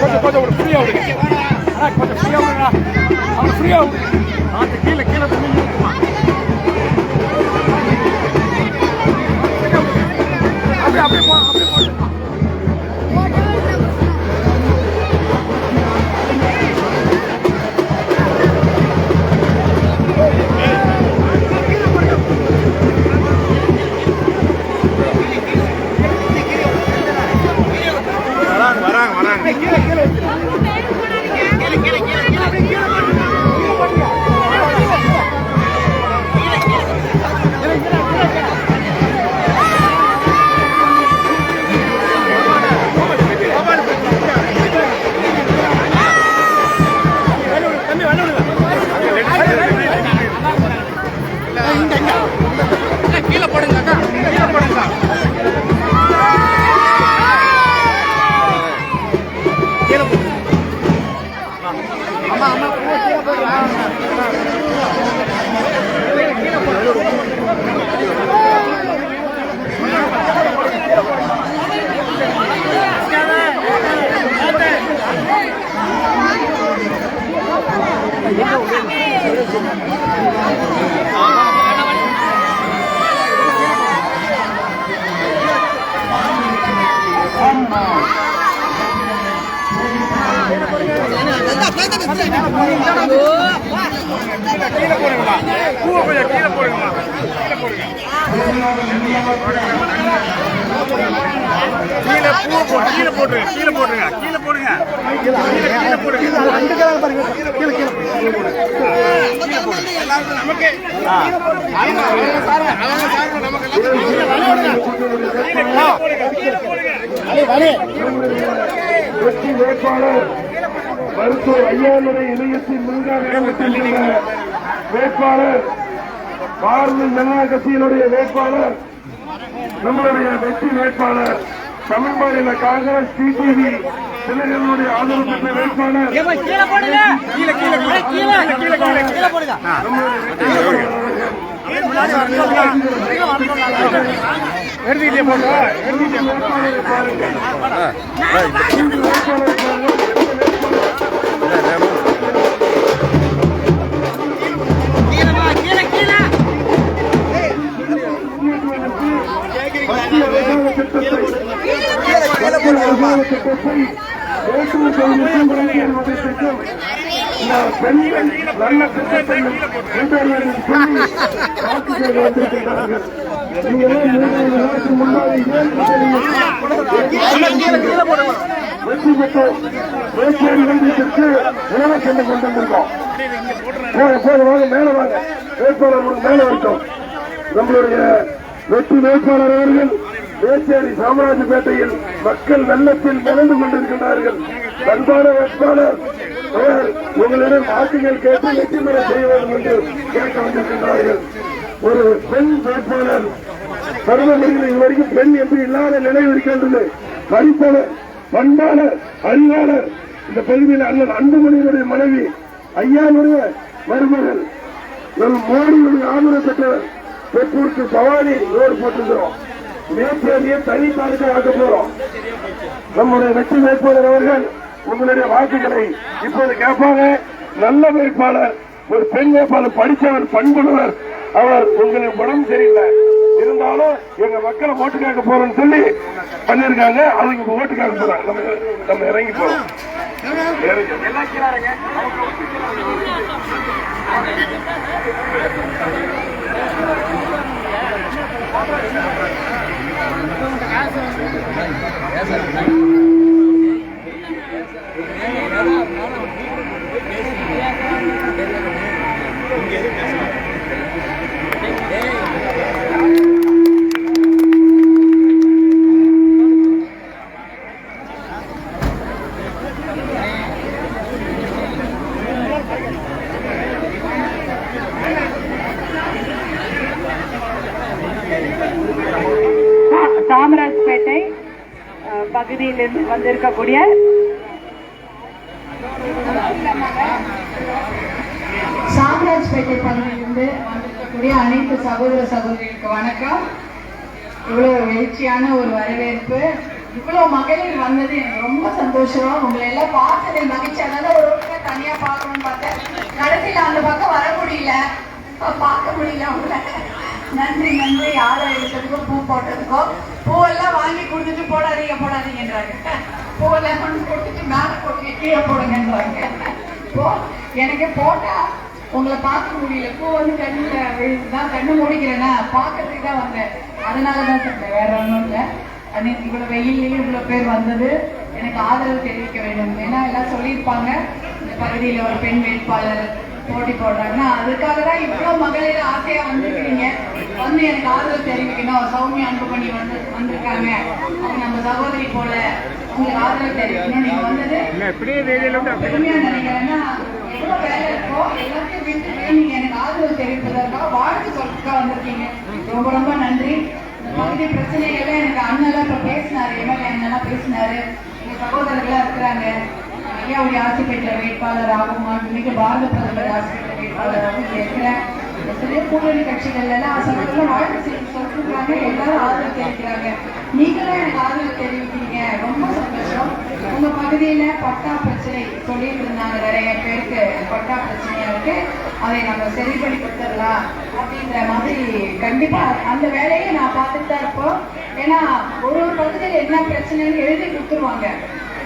கொஞ்சம் கொஞ்சம் ஒரு ஃப்ரீயா விடுங்க அண்ணா, கொஞ்சம் ஃப்ரீயா விடுங்க அவன் ஃப்ரீயா விடுங்க பார்த்து கீழே கீழே பூவை போட்டு கீழே போட்டுருங்க கீழே போட்டுருங்க கீழே போடுங்க கீழே கீழே போடுங்க ரெண்டு கலர் பாருங்க கீழே கீழே கீழே போடுங்க கீழே நமக்கு அவங்க அவங்க சாருங்க அவங்க சாருங்க நமக்கு எல்லாத்துக்கும் கீழே போடுங்க கீழே போடுங்க வெற்றி வேட்பாளர் மருத்துவர் ஐயாவுடைய இணையத்தின் முன்காக வேட்பாளர் பாரதிய ஜனதா கட்சியினுடைய வேட்பாளர் நம்மளுடைய வெற்றி வேட்பாளர் தமிழ் மாநில காங்கிரஸ் டிடிவி திலகனுடைய ஆதரவு பெற்ற வேட்பாளர். கீழே போடுங்க. மத்திய விவசாய திட்டத்தை திட்டம் இந்த பெண்கள் நல்ல திட்டத்தை சொல்லி வாக்கு செய்து வந்திருக்கின்றார்கள் வெற்றி பெற்று வேட்பாளர் சென்று கொண்டிருந்தோம் வாங்க மேல வாங்க வேட்பாளர் மேல வரட்டும் நம்மளுடைய வெற்றி வேட்பாளர் அவர்கள் மேச்சேரி சாமராஜப்பேட்டையில் மக்கள் வெள்ளத்தில் மிதந்து கொண்டிருக்கின்றார்கள். அன்பான வேட்பாளர் அவர் உங்களிடம் வாக்குகள் கேட்டு வெற்றி பெற செய்ய வேண்டும் என்று கேட்க வந்திருக்கின்றார்கள். ஒரு பெண் வேட்பாளர் பருவமொழியில் இதுவரைக்கும் பெண் என்று இல்லாத நிலை இருக்கின்றது. படிப்பாளர் பண்பாளர் அறிவாளர் இந்த பகுதியில் அண்ணன் அன்புமணியினுடைய மனைவி ஐயாவுடைய மருமகள் நம் மோடியுடைய ஆதரவு பெற்றவர். பெற்றோருக்கு பவானி ரோடு போட்டிருக்கிறோம். மேற்கேறிய தனி தாலுக்கா ஆக்க போறோம். நம்முடைய வெற்றி வேட்பாளர் அவர்கள் உங்களுடைய வாக்குகளை இப்போது கேட்பாங்க. நல்ல வேட்பாளர் ஒரு பெண் வேட்பாளர் படித்தவர் பண்புள்ளவர். அவர் உங்களுக்கு உடம்பு சரியில்லை. இருந்தாலும் எங்க மக்களை ஓட்டு கேட்க போறோம்னு சொல்லி பண்ணிருக்காங்க அவங்க இப்ப ஓட்டு கேட்க போறாங்க நம்ம நம்ம இறங்கி போறோம். இறங்கி. காமராஜ்பேட்டை அஹ், பகுதியிலிருந்து வந்திருக்கக்கூடிய சாம்ராஜ்பேட்டை பகுதியிலிருந்து வந்திருக்கக்கூடிய அனைத்து சகோதர சகோதரிகளுக்கு வணக்கம். இவ்வளவு எழுச்சியான ஒரு வரவேற்பு. இவ்வளவு மகளிர் வந்தது எனக்கு ரொம்ப சந்தோஷம். உங்களை எல்லாம் பார்த்தது மகிழ்ச்சி. அதனால ஒரு தனியா பார்க்கணும்னு பார்த்தேன். கடைசியில அந்த பக்கம் வர முடியல. பார்க்க முடியல உங்களை. நன்றி நன்றி. ஆதரவு எடுத்ததுக்கும் பூ போட்டதுக்கும். பூ வாங்கி கொடுத்துட்டு போடாதீங்க போடாதீங்கன்றாங்க பூவெல்லாம் லெமன் கொடுத்துட்டு மேல போட்டு கீழே போடுங்கன்றாங்க போ எனக்கு போட்டா உங்களை பார்க்க முடியல. பூ வந்து கண்ணுல தான் கண்ணு முடிக்கிறேன்னா பார்க்கறதுக்கு தான் வந்தேன். அதனால தான் சொன்னேன் வேற ஒன்றும் இல்லை. அன்னைக்கு இவ்வளவு வெயிலையும் இவ்வளோ பேர் வந்தது. எனக்கு ஆதரவு தெரிவிக்க வேண்டும். ஏன்னா எல்லாம் சொல்லியிருப்பாங்க. இந்த பகுதியில ஒரு பெண் வேட்பாளர் போட்டி போடுறாங்கன்னா அதுக்காக தான் இவ்வளவு மகளிர் ஆசையா வந்திருக்கீங்க வந்து எனக்கு ஆதரவு தெரிவிக்கணும். சௌமியா அன்புமணி வந்து வந்திருக்காங்க. அவங்க நம்ம சகோதரி போல உங்களுக்கு ஆதரவு தெரிவிக்கணும். நீங்க வந்தது பெருமையா நினைக்கிறேன்னா எவ்வளவு வேலை இருக்கோ எல்லாத்தையும் நீங்க எனக்கு ஆதரவு தெரிவிப்பதற்காக வாழ்த்து சொல்றதுக்காக வந்திருக்கீங்க ரொம்ப ரொம்ப நன்றி இந்த பகுதி பிரச்சனைகள்ல எனக்கு அண்ணெல்லாம் இப்ப பேசினாரு எம்எல்ஏ அண்ணெல்லாம் பேசினாரு எங்க சகோதரர்களா இருக்கிறாங்க ஐயாவுடைய ஆசிரியர் வேட்பாளர் ஆகும் மாண்புமிகு பாரத பிரதமர் வேட்பாளராகவும் கேட்கிறேன். எத்தனையோ கூட்டணி கட்சிகள் எல்லாம் சகோதரர்கள் வாழ்த்து செய்தி சொல்லிருக்காங்க. எல்லாரும் ஆதரவு தெரிவிக்கிறாங்க. நீங்களும் எனக்கு ஆதரவு தெரிவிக்கிறீங்க. ரொம்ப சந்தோஷம். உங்க பகுதியில பட்டா பிரச்சனை சொல்லிட்டு இருந்தாங்க நிறைய பேருக்கு பட்டா பிரச்சனையா இருக்கு. அதை நம்ம சரி பண்ணி கொடுத்துடலாம் அப்படின்ற மாதிரி கண்டிப்பா அந்த வேலையை நான் பார்த்துட்டு தான் இருப்போம். ஏன்னா ஒரு ஒரு பகுதியில் என்ன பிரச்சனைன்னு எழுதி கொடுத்துருவாங்க.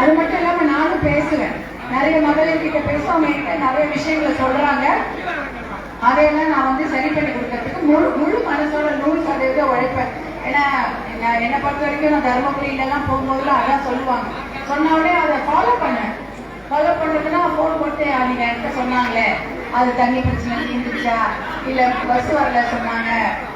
அது மட்டும் இல்லாம நானும் பேசுவேன். நிறைய மகளிர் கிட்ட பேசுவோம் நிறைய விஷயங்களை சொல்றாங்க. அதையெல்லாம் நான் வந்து சரி பண்ணி கொடுக்கறதுக்கு முழு முழு மனசோட நூறு சதவீத உழைப்பேன். ஏன்னா என்ன- என்னை பொறுத்த வரைக்கும் நான் தருமபுரியிலலாம் போகும்போதெல்லாம் அதான் சொல்லுவாங்க. சொன்ன உடனே அதை ஃபாலோ பண்ணேன். ஃபாலோ பண்ணுறதுன்னா ஃபோன் போட்டு "ஆ, நீங்க என்கிட்ட சொன்னாங்களே அது தண்ணி பிரச்சனை தீர்ந்துச்சா இல்ல பஸ் வரல சொன்னாங்க.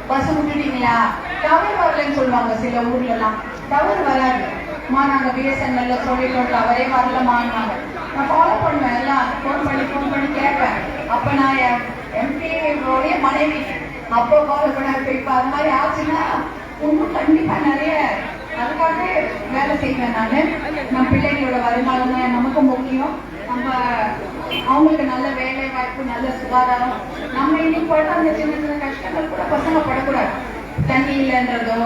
பஸ் விட்டுட்டீங்களா? டவர் வரலன்னு சொல்லுவாங்க சில ஊர்ல எல்லாம் டவர் வராது. மா நாங்க பிஎஸ்என்எல்ல சொல்லிட்டோம் அவரே வரலமான்னாங்க நான் ஃபாலோ பண்ணுவேன் எல்லாம் ஃபோன் பண்ணி ஃபோன் பண்ணி கேட்பேன். அப்ப நான் எம்பி மனைவி. அப்போ ஃபாலோ பண்ண இப்ப இப்ப அது மாதிரி ஆச்சுன்னா இன்னும் கண்டிப்பா நிறைய அதுக்காக வேலை செய்வேன் நான். நம்ம பிள்ளைங்களோட வருமானம் தான் நமக்கு முக்கியம். நம்ம அவங்களுக்கு நல்ல வேலை வாய்ப்பு நல்ல சுகாதாரம். நம்ம இன்னைக்கு படுற அந்த சின்ன சின்ன கஷ்டங்கள் கூட பசங்க படக்கூடாது. தண்ணி இல்லைன்றதோ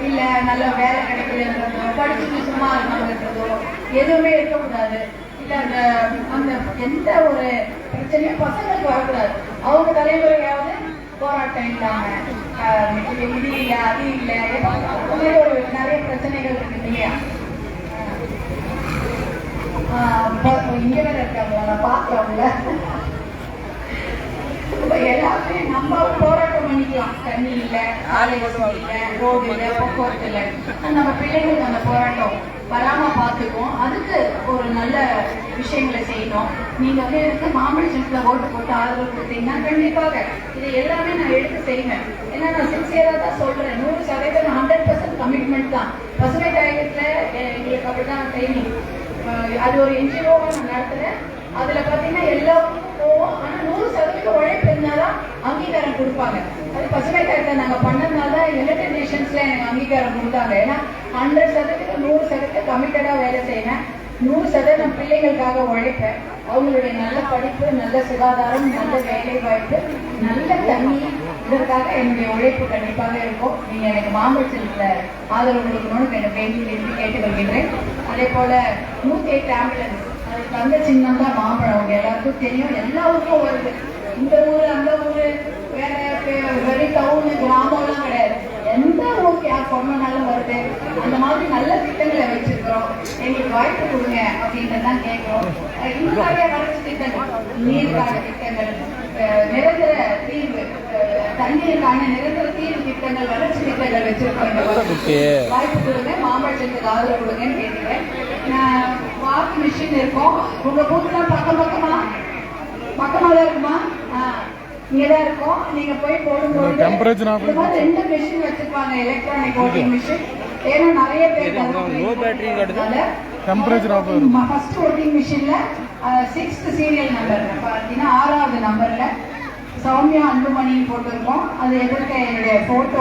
இல்ல நல்ல வேலை கிடைக்கலன்றதோ படிச்சுட்டு சும்மா இருக்காங்கன்றதோ எதுவுமே இருக்கக்கூடாது. இல்ல அந்த அந்த எந்த ஒரு பிரச்சனையும் பசங்களுக்கு வரக்கூடாது. அவங்க தலைமுறையாவது போராட்டம் இல்லாம ஆஹ் இது இல்லை இல்ல அது இல்ல மாதிரி ஒரு நிறைய பிரச்சனைகள் இருக்கு இல்லையா? ஆஹ் இங்க வேற நான் பாக்குறவங்கள எல்லாமே நம்ம போராட்டம் தண்ணி இல்ல சாலை வசதி ரோடு இல்ல போக்குவரத்து இல்லை நம்ம பிள்ளைங்களுக்கு அந்த போராட்டம். வராம பாத்துக்குவோம் அதுக்கு ஒரு நல்ல விஷயங்களை செய்யணும். நீங்க வந்து எனக்கு மாம்பழத்துல ஓட்டு போட்டு ஆதரவு கொடுத்தீங்கன்னா கண்டிப்பாக இது எல்லாமே நான் எடுத்து செய்வேன். ஏன்னா நான் சின்சியரா தான் சொல்றேன். நூறு சதவீதம் ஹண்ட்ரட் பர்சன்ட் கமிட்மெண்ட் தான். பசுமை தாயகத்துல அஹ், எங்களுக்கு அப்படிதான் ட்ரைனிங் அது ஒரு என்ஜிஓவா நான் நடத்துறேன். அதுல பாத்தீங்கன்னா எல்லாருக்கும் போவோம். ஆனா நூறு சதவீதம் உழைப்பு இருந்தாதான் அங்கீகாரம் கொடுப்பாங்க. அது பசுமை கருத்தை நாங்க பண்ணதுனால யுனைடெட் நேஷன்ஸ்ல எனக்கு அங்கீகாரம் கொடுத்தாங்க. ஏன்னா ஹண்ட்ரட் சதவீதம் நூறு சதவீதம் கமிட்டடா வேலை செய்யறேன். நூறு சதவீதம் பிள்ளைகளுக்காக உழைப்பேன். அவங்களுடைய நல்ல படிப்பு நல்ல சுகாதாரம் நல்ல வேலை வாய்ப்பு நல்ல தண்ணி இதற்காக என்னுடைய உழைப்பு கண்டிப்பாக இருக்கும். நீங்க எனக்கு மாம்பழத்தில் ஆதரவு கொடுக்கணும்னு எனக்கு வேண்டியில் இருந்து கேட்டுக்கொள்கின்றேன். அதே போல நூத்தி எட்டு ஆம்புலன்ஸ் அதுக்கு வந்த சின்னம் தான் மாம்பழம். அவங்க எல்லாருக்கும் தெரியும். எல்லாருக்கும் வருது. இந்த ஊரு அந்த ஊரு வேற வெறும் டவுனு கிராமம்லாம் கிடையாது. எந்த ஊருக்கு யார் பொண்ணாலும் வருது. அந்த மாதிரி நல்ல திட்டங்களை வச்சிருக்கிறோம். எங்களுக்கு வாய்ப்பு கொடுங்க அப்படின்ட்டு தான் கேட்கிறோம். இன்னும் நிறைய வளர்ச்சி திட்டங்கள் நீருக்கான திட்டங்கள் நிரந்தர தீர்வு தண்ணீருக்கான நிரந்தர தீர்வு திட்டங்கள் வளர்ச்சி திட்டங்கள் வச்சிருக்கோம் இந்த. வாய்ப்பு கொடுங்க. மாம்பழத்துக்கு ஆதரவு கொடுங்கன்னு கேட்கிறேன் வாக்கு மிஷின் இருக்கும். உங்க பூத்துலாம் பக்கம் பக்கமா? பக்கமா தான் இருக்குமா? ஆ, இங்கதான் இருக்கும். நீங்க போய் போடும்போது இந்த மாதிரி ரெண்டு மிஷின் வச்சிருப்பாங்க எலக்ட்ரானிக் voting மிஷின் ஏன்னா நிறைய பேர். டெம்பரேச்சர் off ஃபர்ஸ்ட் voting மிஷின்ல சிக்ஸ்த் சீரியல் நம்பர் பார்த்தீங்கன்னா ஆறாவது நம்பர்ல சௌமியா அன்புமணின்னு போட்டிருக்கோம். அது எதிர்க்க என்னுடைய போட்டோ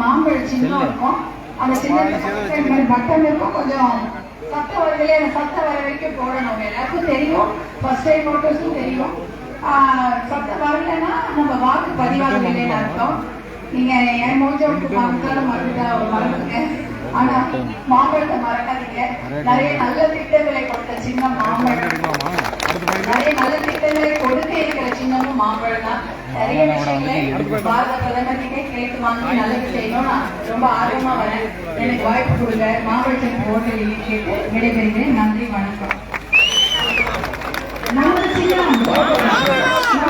மாம்பழ சின்னம் இருக்கும். அந்த சின்ன பட்டன் இருக்கும். கொஞ்சம் சத்தம் வருதுல அந்த சத்தம் வர வரைக்கும் போடணும். எல்லாருக்கும் தெரியும். ஃபர்ஸ்ட் டைம் ஓட்டர்ஸும் தெரியும். ஆஹ், சத்தம் வரலன்னா நம்ம வாக்கு பதிவாகவில்லைன்னு அர்த்தம். நீங்க என் மூஞ்சோட்டு மறந்தாலும் மறந்துட்டா மறந்துங்க ஆனா மாம்பழத்தை மறக்காதீங்க. நிறைய நல்ல திட்டங்களை கொடுத்த சின்ன மாம்பழம் நிறைய நல்ல திட்டங்களை கொடுக்க இருக்கிற சின்னமும் மாம்பழம் தான். நிறைய விஷயங்களை பாரத பிரதமர் கேட்டு வாங்கி நல்லது செய்யணும் நான் ரொம்ப ஆர்வமா வரேன். எனக்கு வாய்ப்பு கொடுங்க. மாம்பழத்தின் ஓட்டலில் கேட்டு விடைபெறுகிறேன். நன்றி வணக்கம். நமது சின்னம் நமது சின்னம் வெற்றி